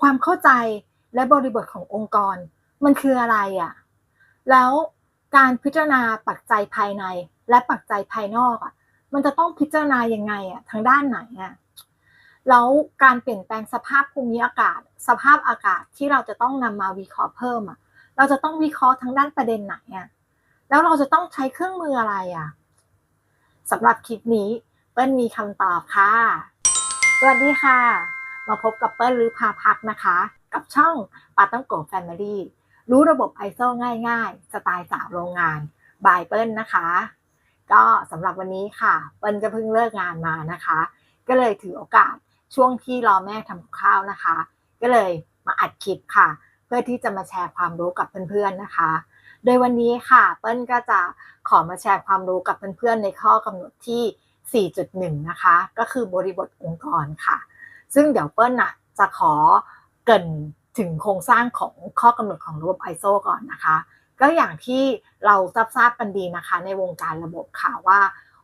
ความเข้าใจและบริบทขององค์กร มันคืออะไรอะ่ะ แล้วการพิจารณาปัจจัยภายในและปัจจัยภายนอกอะ่ะ มันจะต้องพิจารณายังไงอะ่ะทางด้านไหนอะ่ะแล้วการเปลี่ยนแปลงสภาพภูมิอากาศ สภาพอากาศที่เราจะต้องนำมาวิเคราะห์เพิ่มอะ เราจะต้องวิเคราะห์ทั้งด้านประเด็นไหนอะแล้วเราจะต้องใช้เครื่องมืออะไรอะสำหรับคลิปนี้เปิ้ลมีคำตอบค่ะ สวัสดีค่ะ มาพบกับเปิ้ลหรือพาพักนะคะ กับช่องปาต้องโกแฟมิลี่รู้ระบบ ISO ง่าย ๆ สไตล์สาวโรงงานบายเปิ้ลนะคะ ก็สำหรับวันนี้ค่ะ เปิ้ลก็เพิ่งเลิกงานมานะคะ ก็เลยถือโอกาสช่วงที่รอแม่ทำข้าวนะคะ ก็เลยมาอัดคลิปค่ะ เพื่อที่จะมาแชร์ความรู้กับเพื่อนๆนะคะ โดยวันนี้ค่ะ เปิ้ลก็จะขอมาแชร์ความรู้กับเพื่อนๆในข้อกำหนดที่ 4.1 นะคะ ก็คือบริบทองค์กรค่ะ ซึ่งเดี๋ยวเปิ้ลน่ะจะขอเกินถึงโครงสร้างของข้อกำหนดของระบบ ISO ก่อนนะคะ ก็อย่างที่เราทราบกันดีนะคะ ในวงการระบบค่ะว่า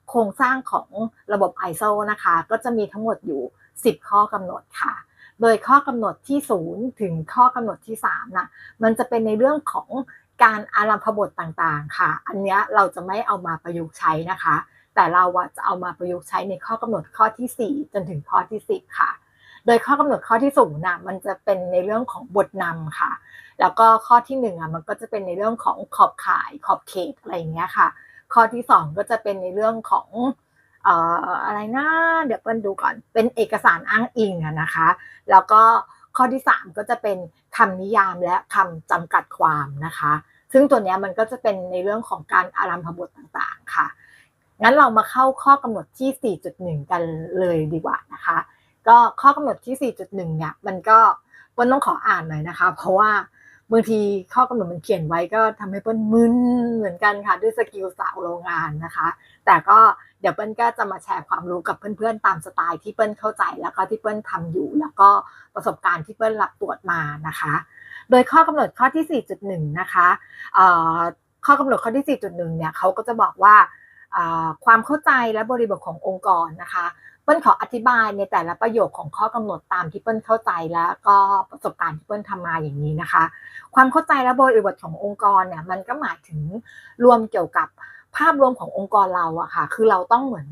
โครงสร้างของระบบ ISO นะคะ ก็จะมีทั้งหมดอยู่ 10 ข้อกำหนดค่ะ โดยข้อกำหนดที่ 0 ถึงข้อกำหนดที่3นะมันจะเป็นในเรื่องของการอารัมพบทต่างๆ ค่ะ อันนี้เราจะไม่เอามาประยุกต์ใช้นะคะ แต่เราจะเอามาประยุกต์ใช้ในข้อกำหนดข้อที่ 4 จนถึงข้อที่ 10 ค่ะ โดยข้อกำหนดข้อที่สูงนะมันจะเป็นในเรื่องของบทนำค่ะ แล้วก็ข้อที่หนึ่งอะมันก็จะเป็นในเรื่องของขอบข่ายขอบเขตอะไรอย่างเงี้ยค่ะ ข้อที่สองก็จะเป็นในเรื่องของเอ่ออะไรนะเดี๋ยวเปิ้ลดูก่อนเป็นเอกสารอ้างอิงนะคะ แล้วก็ข้อที่สามก็จะเป็นคำนิยามและคำจำกัดความนะคะ ซึ่งตัวเนี้ยมันก็จะเป็นในเรื่องของการอารัมพบทต่างๆค่ะ งั้นเรามาเข้าข้อกำหนดที่ 4.1 กันเลยดีกว่านะคะ ก็ข้อกำหนดที่ 4.1 เนี่ย มันก็เปิ้ลต้องขออ่านหน่อยนะคะ เพราะว่าบางทีข้อกำหนดมันเขียนไว้ก็ทำให้เปิ้ลมึนเหมือนกันค่ะ ด้วยสกิลสาวโรงงานนะคะ แต่ก็เดี๋ยวเปิ้ลก็จะมาแชร์ความรู้กับเพื่อนๆ ตามสไตล์ที่เปิ้ลเข้าใจแล้วก็ที่เปิ้ลทำอยู่ แล้วก็ประสบการณ์ที่เปิ้ลรับตรวจมานะคะ โดยข้อกำหนดข้อที่ 4.1 นะคะข้อกำหนดข้อที่ 4.1 เนี่ยเขาก็จะบอกว่าความเข้าใจและบริบทขององค์กรนะคะ เปิ้ลขออธิบายในแต่ละประโยคของข้อกำหนดตามที่เปิ้ลเข้าใจแล้วก็ประสบการณ์ที่เปิ้ลทำมาอย่างนี้นะคะ ความเข้าใจและบริบทขององค์กรเนี่ยมันก็หมายถึงรวมเกี่ยวกับภาพรวมขององค์กรเราอะค่ะ คือเราต้องเหมือน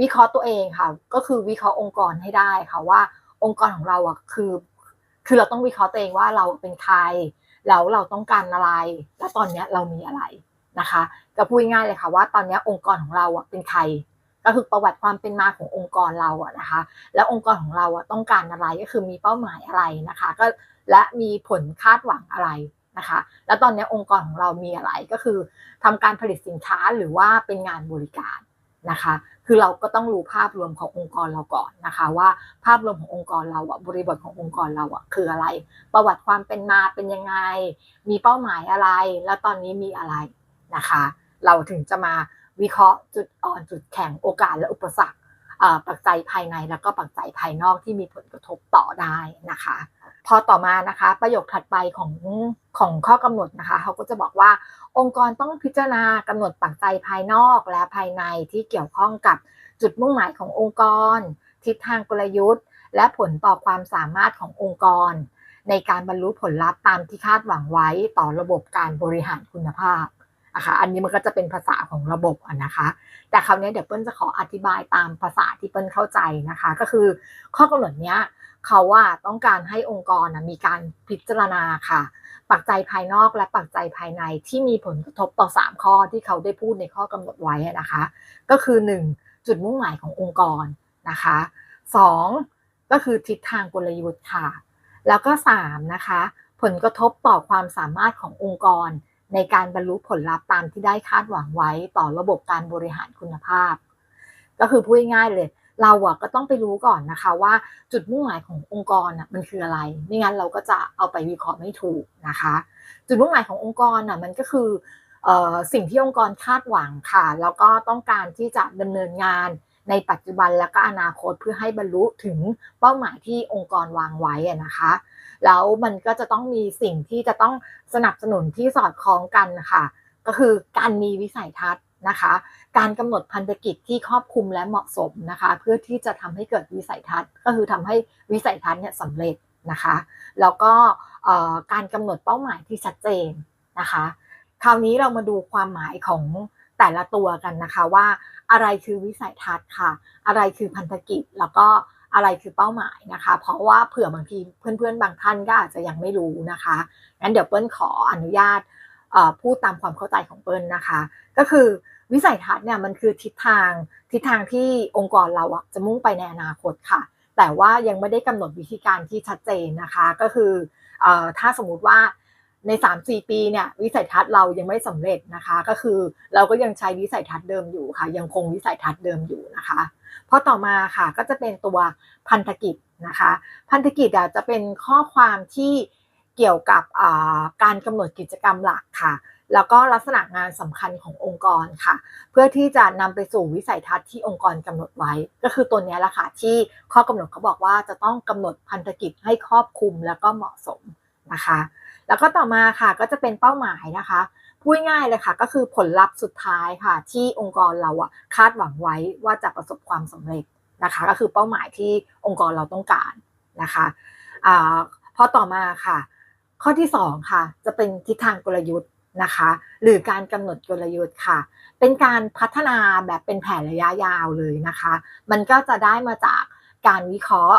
วิเคราะห์ตัวเองค่ะ ก็คือวิเคราะห์องค์กรให้ได้ค่ะว่าองค์กรของเราอะคือ คือเราต้องวิเคราะห์ตัวเองว่าเราเป็นใครแล้วเราต้องการอะไร แล้วตอนนี้เรามีอะไรนะคะ ก็พูดง่ายเลยค่ะว่าตอนนี้องค์กรของเราอะเป็นใคร ก็คือประวัติความเป็นมาขององค์กรเราอะนะคะ แล้วองค์กรของเราอะต้องการอะไรก็คือมีเป้าหมายอะไรนะคะ ก็และมีผลคาดหวังอะไรนะคะ แล้วตอนนี้องค์กรของเรามีอะไรก็คือทำการผลิตสินค้าหรือว่าเป็นงานบริการนะคะ คือเราก็ต้องรู้ภาพรวมขององค์กรเราก่อนนะคะ ว่าภาพรวมขององค์กรเราอะบริบทขององค์กรเราอะคืออะไร ประวัติความเป็นมาเป็นยังไง มีเป้าหมายอะไร แล้วตอนนี้มีอะไรนะคะ เราถึงจะมา วิเคราะห์จุดอ่อนจุดแข็งโอกาสและอุปสรรคปัจจัยภายในแล้วก็ปัจจัยภายนอกที่มีผลกระทบต่อได้นะคะ พอต่อมานะคะ ประโยคถัดไปของของข้อกำหนดนะคะเขาก็จะบอกว่าองค์กรต้องพิจารณากำหนดปัจจัยภายนอกและภายในที่เกี่ยวข้องกับจุดมุ่งหมายขององค์กร ทิศทางกลยุทธ์ และผลต่อความสามารถขององค์กร ในการบรรลุผลลัพธ์ตามที่คาดหวังไว้ต่อระบบการบริหารคุณภาพ นะคะอันนี้มันก็จะเป็นภาษาของระบบนะคะ แต่คราวนี้เดี๋ยวเปิ้ลจะขออธิบายตามภาษาที่เปิ้ลเข้าใจนะคะ ก็คือข้อกำหนดเนี้ยเขาว่าต้องการให้องค์กรมีการพิจารณาค่ะ ปัจจัยภายนอกและปัจจัยภายในที่มีผลกระทบต่อ 3 ข้อที่เขาได้พูดในข้อกำหนดไว้นะคะ ก็คือ 1. จุดมุ่งหมายขององค์กรนะคะ 2. ก็คือทิศทางกลยุทธ์ค่ะ แล้วก็ 3 นะคะ ผลกระทบต่อความสามารถขององค์กร ในการบรรลุผลลัพธ์ตามที่ได้คาดหวังไว้ต่อระบบการบริหารคุณภาพ ก็คือพูดง่ายๆเลย เราอะก็ต้องไปรู้ก่อนนะคะว่าจุดมุ่งหมายขององค์กรอะมันคืออะไร ไม่งั้นเราก็จะเอาไปวิเคราะห์ไม่ถูกนะคะ จุดมุ่งหมายขององค์กรอะมันก็คือสิ่งที่องค์กรคาดหวังค่ะ แล้วก็ต้องการที่จะดำเนินงานในปัจจุบันและก็อนาคตเพื่อให้บรรลุถึงเป้าหมายที่องค์กรวางไว้นะคะ แล้วมันก็จะต้องมีสิ่งที่จะต้องสนับสนุนที่สอดคล้องกันนะคะก็คือการมีวิสัยทัศน์นะคะ การกำหนดพันธกิจที่ครอบคลุมและเหมาะสมนะคะ เพื่อที่จะทำให้เกิดวิสัยทัศน์ ก็คือทำให้วิสัยทัศน์เนี่ยสำเร็จนะคะ แล้วก็การกำหนดเป้าหมายที่ชัดเจนนะคะ คราวนี้เรามาดูความหมายของแต่ละตัวกันนะคะว่าอะไรคือวิสัยทัศน์ค่ะ อะไรคือพันธกิจแล้วก็ อะไรคือเป้าหมายนะคะ เพราะว่าเผื่อบางทีเพื่อนๆ บางท่านก็อาจจะยังไม่รู้นะคะงั้นเดี๋ยวเปิ้ลขออนุญาตพูดตามความเข้าใจของเปิ้ลนะคะ ก็คือวิสัยทัศน์เนี่ยมันคือทิศทางทิศทางที่องค์กรเราอะจะมุ่งไปในอนาคตค่ะ แต่ว่ายังไม่ได้กำหนดวิธีการที่ชัดเจนนะคะ ก็คืออถ้าสมมุติว่าใน 3-4 ปีเนี่ยวิสัยทัศน์เรายังไม่สำเร็จนะคะ ก็คือเราก็ยังใช้วิสัยทัศน์เดิมอยู่ค่ะ ยังคงวิสัยทัศน์เดิมอยู่นะคะ เพราะต่อมาค่ะก็จะเป็นตัวพันธกิจนะคะ พันธกิจจะเป็นข้อความที่เกี่ยวกับการกำหนดกิจกรรมหลักค่ะ แล้วก็ลักษณะงานสำคัญขององค์กรค่ะ เพื่อที่จะนำไปสู่วิสัยทัศน์ที่องค์กรกำหนดไว้ ก็คือตัวนี้แหละค่ะที่ข้อกำหนดเขาบอกว่าจะต้องกำหนดพันธกิจให้ครอบคลุมแล้วก็เหมาะสมนะคะ แล้วก็ต่อมาค่ะก็จะเป็นเป้าหมายนะคะ พูดง่ายเลยค่ะก็คือผลลัพธ์สุดท้ายค่ะ ที่องค์กรเราอะคาดหวังไว้ว่าจะประสบความสำเร็จนะคะ ก็คือเป้าหมายที่องค์กรเราต้องการนะคะอ่าพอต่อมาค่ะ ข้อที่สองค่ะ จะเป็นทิศทางกลยุทธ์นะคะ หรือการกำหนดกลยุทธ์ค่ะ เป็นการพัฒนาแบบเป็นแผนระยะยาวเลยนะคะ มันก็จะได้มาจากการวิเคราะห์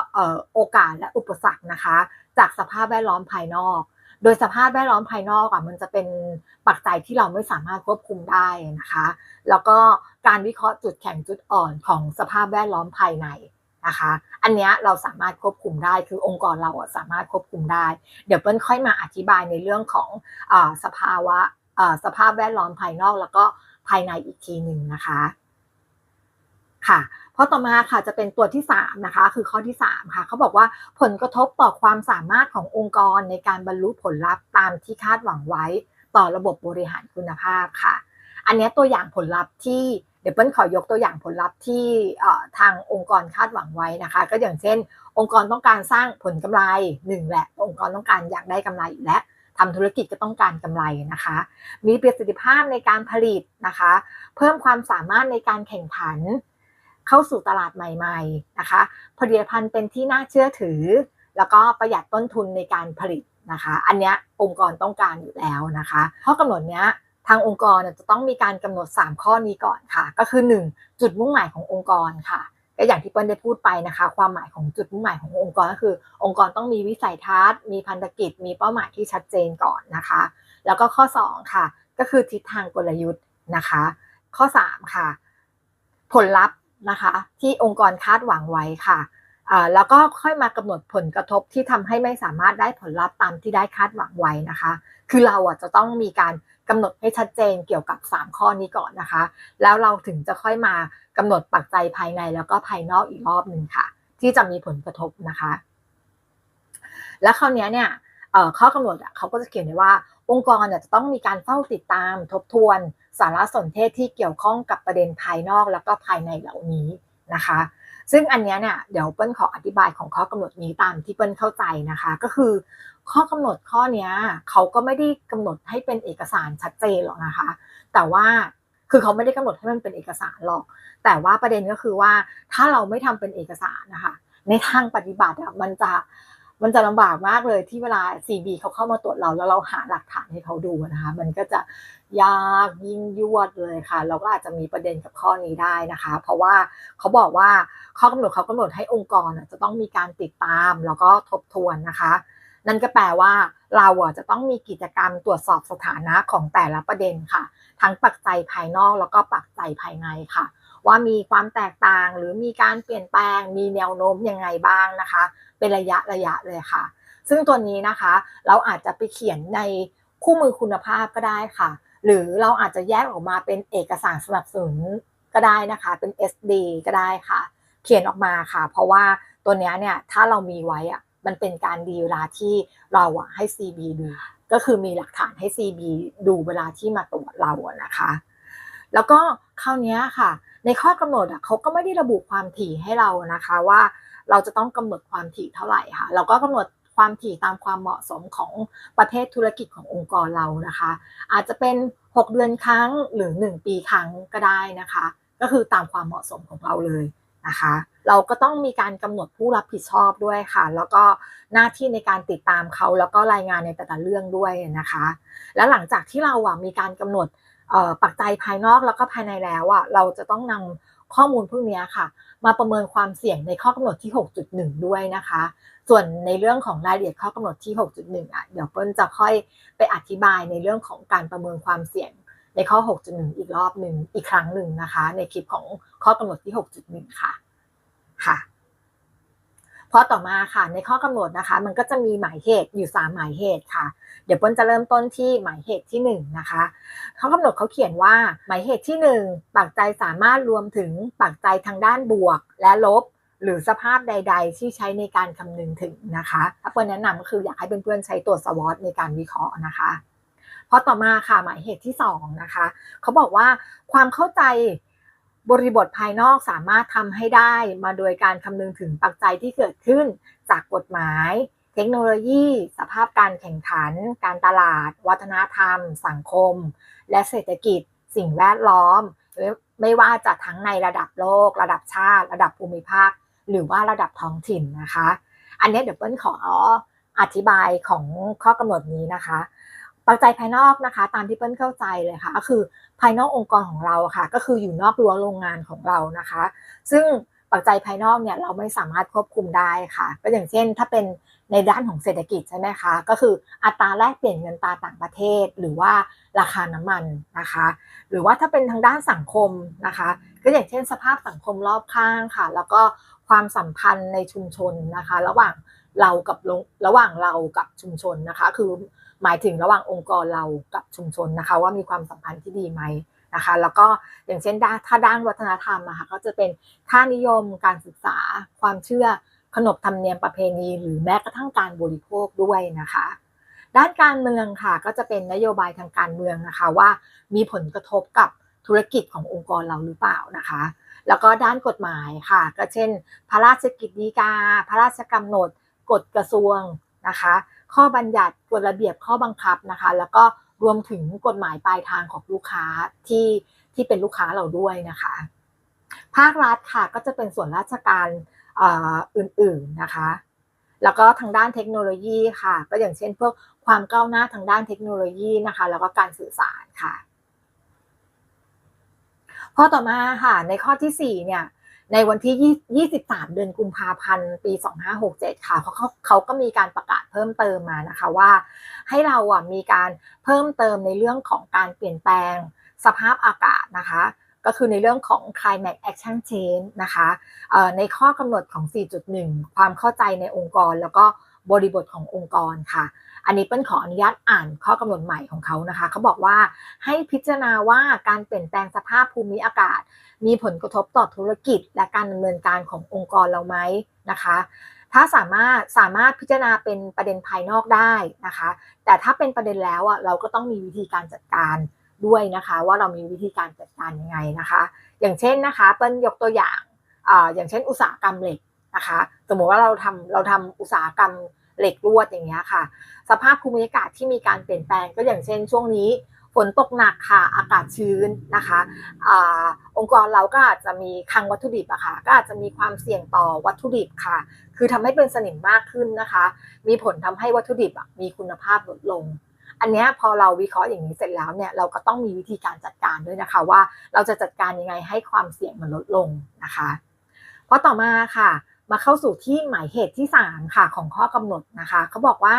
โอกาสและอุปสรรคนะคะ จากสภาพแวดล้อมภายนอก โดยสภาพแวดล้อมภายนอกอะมันจะเป็นปัจจัยที่เราไม่สามารถควบคุมได้นะคะ แล้วก็การวิเคราะห์จุดแข็งจุดอ่อนของสภาพแวดล้อมภายในนะคะ อันนี้เราสามารถควบคุมได้คือองค์กรเราอะสามารถควบคุมได้ เดี๋ยวเปิ้ลค่อยมาอธิบายในเรื่องของอาสภาวะอ่าสภาพแวดล้อมภายนอกแล้วก็ภายในอีกทีหนึ่งนะคะค่ะ เพราะต่อมาค่ะจะเป็นตัวที่3นะคะคือข้อที่3ค่ะเขาบอกว่าผลกระทบต่อความสามารถขององค์กรในการบรรลุผลลัพธ์ตามที่คาดหวังไว้ ต่อระบบบริหารคุณภาพค่ะ อันนี้ตัวอย่างผลลัพธ์ที่เดี๋ยวเปิ้ลขอยกตัวอย่างผลลัพธ์ที่ทางองค์กรคาดหวังไว้นะคะ ก็อย่างเช่น องค์กรต้องการสร้างผลกำไรหนึ่งแหละ องค์กรต้องการอยากได้กำไรอยู่แล้วทำธุรกิจก็ต้องการกำไรนะคะ มีประสิทธิภาพในการผลิตนะคะ เพิ่มความสามารถในการแข่งขัน เข้าสู่ตลาดใหม่ๆนะคะผลิตภัณฑ์เป็นที่น่าเชื่อถือ แล้วก็ประหยัดต้นทุนในการผลิตนะคะ อันนี้องค์กรต้องการอยู่แล้วนะคะข้อกำหนดเนี้ยทางองค์กรจะต้องมีการกำหนด 3 ข้อนี้ก่อนค่ะ ก็คือ 1 จุดมุ่งหมายขององค์กรค่ะก็อย่างที่เปิ้ลได้พูดไปนะคะ ความหมายของจุดมุ่งหมายขององค์กรก็คือ องค์กรต้องมีวิสัยทัศน์ มีพันธกิจ มีเป้าหมายที่ชัดเจนก่อนนะคะ แล้วก็ข้อ 2 ค่ะ ก็คือทิศทางกลยุทธ์นะคะ ข้อ 3 ค่ะ ผลลัพธ์ นะคะ ที่องค์กรคาดหวังไว้ค่ะแล้วก็ค่อยมากำหนดผลกระทบที่ทำให้ไม่สามารถได้ผลลัพธ์ตามที่ได้คาดหวังไว้นะคะ คือเราอะจะต้องมีการกำหนดให้ชัดเจนเกี่ยวกับ 3 ข้อนี้ก่อนนะคะ แล้วเราถึงจะค่อยมากำหนดปัจจัยภายในแล้วก็ภายนอกอีกรอบหนึ่งค่ะ ที่จะมีผลกระทบนะคะ แล้วคราวนี้เนี่ยข้อกำหนดเขาก็จะเขียนไว้ว่า องค์กรจะต้องมีการเฝ้าติดตามทบทวน สารสนเทศที่เกี่ยวข้องกับประเด็นภายนอกแล้วก็ภายในเหล่านี้นะคะ ซึ่งอันนี้เนี่ยเดี๋ยวเปิ้ลขออธิบายของข้อกำหนดนี้ตามที่เปิ้ลเข้าใจนะคะ ก็คือ ข้อกำหนดข้อนี้เขาก็ไม่ได้กำหนดให้เป็นเอกสารชัดเจนหรอกนะคะ แต่ว่าคือเขาไม่ได้กำหนดให้มันเป็นเอกสารหรอก แต่ว่าประเด็นก็คือว่าถ้าเราไม่ทำเป็นเอกสารนะคะ ในทางปฏิบัติมันจะ มันจะลำบากมากเลยที่เวลา CB เขาเข้ามาตรวจเราแล้วเราหาหลักฐานให้เขาดูนะคะ มันก็จะยากยิ่งยวดเลยค่ะ เราก็อาจจะมีประเด็นกับข้อนี้ได้นะคะ เพราะว่าเขาบอกว่าข้อกำหนดเขากำหนดให้องค์กรจะต้องมีการติดตามแล้วก็ทบทวนนะคะ นั่นก็แปลว่าเราจะต้องมีกิจกรรมตรวจสอบสถานะของแต่ละประเด็นค่ะ ทั้งปัจจัยภายนอกแล้วก็ปัจจัยภายในค่ะว่ามีความแตกต่างหรือมีการเปลี่ยนแปลงมีแนวโน้มยังไงบ้างนะคะ เป็นระยะระยะเลยค่ะ ซึ่งตัวนี้นะคะเราอาจจะไปเขียนในคู่มือคุณภาพก็ได้ค่ะ หรือเราอาจจะแยกออกมาเป็นเอกสารสนับสนุนก็ได้นะคะ เป็น SD ก็ได้ค่ะ เขียนออกมาค่ะ เพราะว่าตัวนี้เนี่ยถ้าเรามีไว้อะมันเป็นการดีเวลาที่เราอะให้ CB ดู ก็คือมีหลักฐานให้ CB ดูเวลาที่มาตรวจเราอะนะคะ แล้วก็คราวนี้ค่ะ ในข้อกำหนดเขาก็ไม่ได้ระบุความถี่ให้เรานะคะว่าเราจะต้องกำหนดความถี่เท่าไหร่ค่ะ เราก็กำหนดความถี่ตามความเหมาะสมของประเภทธุรกิจขององค์กรเรานะคะ อาจจะเป็น 6 เดือนครั้งหรือ 1 ปีครั้งก็ได้นะคะ ก็คือตามความเหมาะสมของเราเลยนะคะ เราก็ต้องมีการกำหนดผู้รับผิดชอบด้วยค่ะ แล้วก็หน้าที่ในการติดตามเขาแล้วก็รายงานในแต่ละเรื่องด้วยนะคะ แล้วหลังจากที่เราอะมีการกำหนด ปัจจัยภายนอกแล้วก็ภายในแล้วอะเราจะต้องนำข้อมูลพวกนี้ค่ะ มาประเมินความเสี่ยงในข้อกำหนดที่ 6.1 ด้วยนะคะ ส่วนในเรื่องของรายละเอียดข้อกำหนดที่ 6.1 อะเดี๋ยวเปิ้ลจะค่อยไปอธิบายในเรื่องของการประเมินความเสี่ยงในข้อ 6.1 อีกรอบหนึ่งอีกครั้งหนึ่งนะคะ ในคลิปของข้อกำหนดที่ 6.1 ค่ะ ค่ะ พอต่อมาค่ะในข้อกำหนดนะคะ มันก็จะมีหมายเหตุอยู่ 3 หมายเหตุค่ะ เดี๋ยวปิ้ลจะเริ่มต้นที่หมายเหตุที่1นะคะข้อกำหนดเขาเขียนว่า หมายเหตุที่ 1ปัจจัยสามารถรวมถึงปัจจัยทางด้านบวก และลบ หรือสภาพใด ๆ ที่ใช้ในการคำนึงถึงนะคะถ้าเปิ้ลแนะนำก็คืออยากให้เพื่อนๆใช้ตัวสวอตในการวิเคราะห์นะคะพอต่อมาค่ะหมายเหตุที่2นะคะเขาบอกว่าความเข้าใจ บริบทภายนอกสามารถทำให้ได้มาโดยการคำนึงถึงปัจจัยที่เกิดขึ้นจากกฎหมาย เทคโนโลยี สภาพการแข่งขัน การตลาด วัฒนธรรม สังคม และเศรษฐกิจ สิ่งแวดล้อม ไม่ว่าจะทั้งในระดับโลก ระดับชาติ ระดับภูมิภาค หรือว่าระดับท้องถิ่นนะคะ อันนี้เดี๋ยวเปิ้ลขออธิบายของข้อกำหนดนี้นะคะ ปัจจัยภายนอกนะคะ ตามที่เปิ้ลเข้าใจเลยค่ะ ก็คือภายนอกองค์กรของเราค่ะ ก็คืออยู่นอกรั้วโรงงานของเรานะคะ ซึ่งปัจจัยภายนอกเนี่ยเราไม่สามารถควบคุมได้ค่ะ ก็อย่างเช่น ถ้าเป็นในด้านของเศรษฐกิจใช่ไหมคะ ก็คืออัตราแลกเปลี่ยนเงินตราต่างประเทศ หรือว่าราคาน้ำมันนะคะ หรือว่าถ้าเป็นทางด้านสังคมนะคะ ก็อย่างเช่น สภาพสังคมรอบข้างค่ะ แล้วก็ความสัมพันธ์ในชุมชนนะคะ ระหว่างเรากับระหว่างเรากับชุมชนนะคะ คือ หมายถึงระหว่างองค์กรเรากับชุมชนนะคะ ว่ามีความสัมพันธ์ที่ดีไหมนะคะ แล้วก็อย่างเช่นถ้าด้านวัฒนธรรมนะคะก็จะเป็นค่านิยมการศึกษาความเชื่อขนบธรรมเนียมประเพณีหรือแม้กระทั่งการบริโภคด้วยนะคะ ด้านการเมืองค่ะก็จะเป็นนโยบายทางการเมืองนะคะว่ามีผลกระทบกับธุรกิจขององค์กรเราหรือเปล่านะคะ แล้วก็ด้านกฎหมายค่ะ ก็เช่น พระราชกิจฎีกา พระราชกำหนด กฎกระทรวงนะคะ ข้อบัญญัติกฎระเบียบข้อบังคับนะคะ แล้วก็รวมถึงกฎหมายปลายทางของลูกค้าที่ที่เป็นลูกค้าเราด้วยนะคะ ภาครัฐค่ะก็จะเป็นส่วนราชการอื่นๆนะคะ แล้วก็ทางด้านเทคโนโลยีค่ะ ก็อย่างเช่นพวกความก้าวหน้าทางด้านเทคโนโลยีนะคะ แล้วก็การสื่อสารค่ะข้อต่อมาค่ะในข้อที่4เนี่ย ในวันที่ 23 เดือนกุมภาพันธ์ ปี 2567 ค่ะเขาเขาก็มีการประกาศเพิ่มเติมมานะคะว่า ให้เราอะมีการเพิ่มเติมในเรื่องของการเปลี่ยนแปลงสภาพอากาศนะคะ ก็คือในเรื่องของ climate action change นะคะในข้อกำหนดของ 4.1 ความเข้าใจในองค์กรแล้วก็บริบทขององค์กรค่ะ อันนี้เปิ้ลขออนุญาตอ่านข้อกำหนดใหม่ของเขานะคะเขาบอกว่าให้พิจารณาว่าการเปลี่ยนแปลงสภาพภูมิอากาศ มีผลกระทบต่อธุรกิจ และการดำเนินการขององค์กรเราไหมนะคะ ถ้าสามารถสามารถพิจารณาเป็นประเด็นภายนอกได้นะคะ แต่ถ้าเป็นประเด็นแล้วอะเราก็ต้องมีวิธีการจัดการด้วยนะคะ ว่าเรามีวิธีการจัดการยังไงนะคะ อย่างเช่นนะคะเปิ้ลยกตัวอย่างออย่างเช่น อุตสาหกรรมเหล็กนะคะ สมมติว่าเราทำเราทำอุตสาหกรรม เหล็กรวดอย่างเงี้ยค่ะ สภาพภูมิอากาศที่มีการเปลี่ยนแปลงก็อย่างเช่น ช่วงนี้ฝนตกหนักค่ะ อากาศชื้นนะคะอองค์กรเราก็อาจจะมีคังวัตถุดิบอะค่ะ ก็อาจจะมีความเสี่ยงต่อวัตถุดิบค่ะ คือทำให้เป็นสนิมมากขึ้นนะคะ มีผลทำให้วัตถุดิบมีคุณภาพลดลง อันนี้พอเราวิเคราะห์อย่างนี้เสร็จแล้วเนี่ย เราก็ต้องมีวิธีการจัดการด้วยนะคะ ว่าเราจะจัดการยังไงให้ความเสี่ยงมันลดลงนะคะ เพราะต่อมาค่ะ มาเข้าสู่ที่หมายเหตุที่ 3 ค่ะของข้อกำหนดนะคะเขาบอกว่า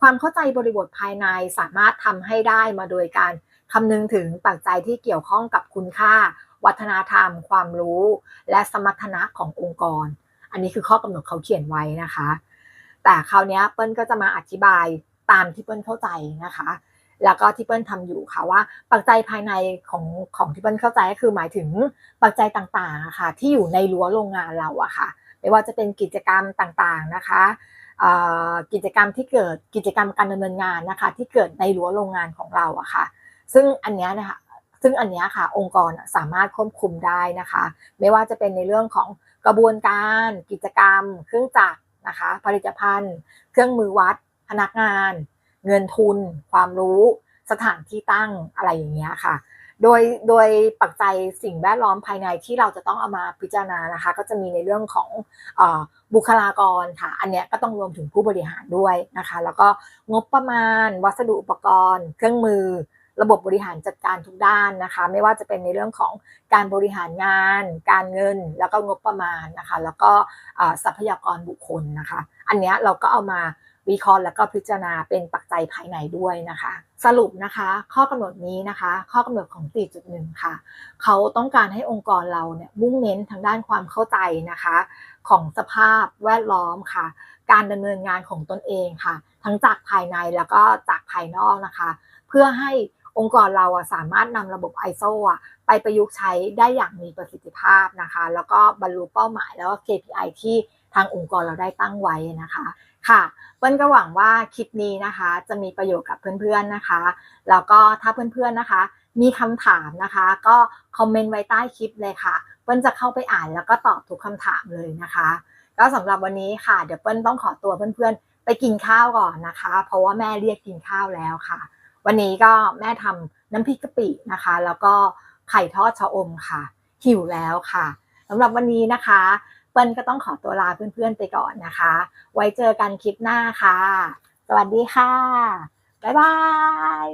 ความเข้าใจบริบทภายในสามารถทำให้ได้มาโดยการคำนึงถึงปัจจัยที่เกี่ยวข้องกับคุณค่า วัฒนธรรม ความรู้ และสมรรถนะขององค์กร อันนี้คือข้อกำหนดเขาเขียนไว้นะคะ แต่คราวนี้เปิ้ลก็จะมาอธิบายตามที่เปิ้ลเข้าใจนะคะแล้วก็ที่เปิ้ลทำอยู่ค่ะว่าปัจจัยภายในของของที่เปิ้ลเข้าใจก็คือหมายถึงปัจจัยต่างๆค่ะที่อยู่ในรั้วโรงงานเราอะค่ะ ไม่ว่าจะเป็นกิจกรรมต่างๆนะคะกิจกรรมที่เกิดกิจกรรมการดำเนินงานนะคะ ที่เกิดในรั้วโรงงานของเราอะค่ะ ซึ่งอันนี้นะคะซึ่งอันนี้ค่ะ องค์กรสามารถควบคุมได้นะคะ ไม่ว่าจะเป็นในเรื่องของกระบวนการ กิจกรรม เครื่องจักรนะคะ ผลิตภัณฑ์ เครื่องมือวัด พนักงาน เงินทุน ความรู้ สถานที่ตั้งอะไรอย่างเงี้ยค่ะ โดยโดยปัจจัยสิ่งแวดล้อมภายในที่เราจะต้องเอามาพิจารณานะคะ ก็จะมีในเรื่องของอบุคลากรค่ะ อันเนี้ยก็ต้องรวมถึงผู้บริหารด้วยนะคะ แล้วก็งบประมาณ วัสดุอุปกรณ์ เครื่องมือ ระบบบริหารจัดการทุกด้านนะคะ ไม่ว่าจะเป็นในเรื่องของการบริหารงาน การเงิน แล้วก็งบประมาณนะคะ แล้วก็ทรัพยากรบุคคลนะคะ อันเนี้ยเราก็เอามา วิเคราะห์แล้วก็พิจารณาเป็นปัจจัยภายในด้วยนะคะ สรุปนะคะ ข้อกำหนดนี้นะคะ ข้อกำหนดของ 4.1 ค่ะ เขาต้องการให้องค์กรเราเนี่ยมุ่งเน้นทางด้านความเข้าใจนะคะ ของสภาพแวดล้อมค่ะ การดำเนินงานของตนเองค่ะ ทั้งจากภายในแล้วก็จากภายนอกนะคะ เพื่อให้องค์กรเราอะสามารถนำระบบ ISO อะไปประยุกต์ใช้ได้อย่างมีประสิทธิภาพนะคะ แล้วก็บรรลุเป้าหมายแล้วก็ KPI ที่ทางองค์กรเราได้ตั้งไว้นะคะ ค่ะเปิ้ลก็หวังว่าคลิปนี้นะคะ จะมีประโยชน์กับเพื่อนๆนะคะ แล้วก็ถ้าเพื่อนๆนะคะ มีคำถามนะคะ ก็คอมเมนต์ไว้ใต้คลิปเลยค่ะ เปิ้ลจะเข้าไปอ่านแล้วก็ตอบทุกคำถามเลยนะคะ ก็สำหรับวันนี้ค่ะ เดี๋ยวเปิ้ลต้องขอตัวเพื่อนๆ ไปกินข้าวก่อนนะคะ เพราะว่าแม่เรียกกินข้าวแล้วค่ะ วันนี้ก็แม่ทำน้ำพริกกะปินะคะ แล้วก็ไข่ทอดชะอมค่ะ หิวแล้วค่ะสำหรับวันนี้นะคะ เปิ้ลก็ต้องขอตัวลาเพื่อนๆไปก่อนนะคะ ไว้เจอกันคลิปหน้าค่ะ สวัสดีค่ะ บ๊ายบาย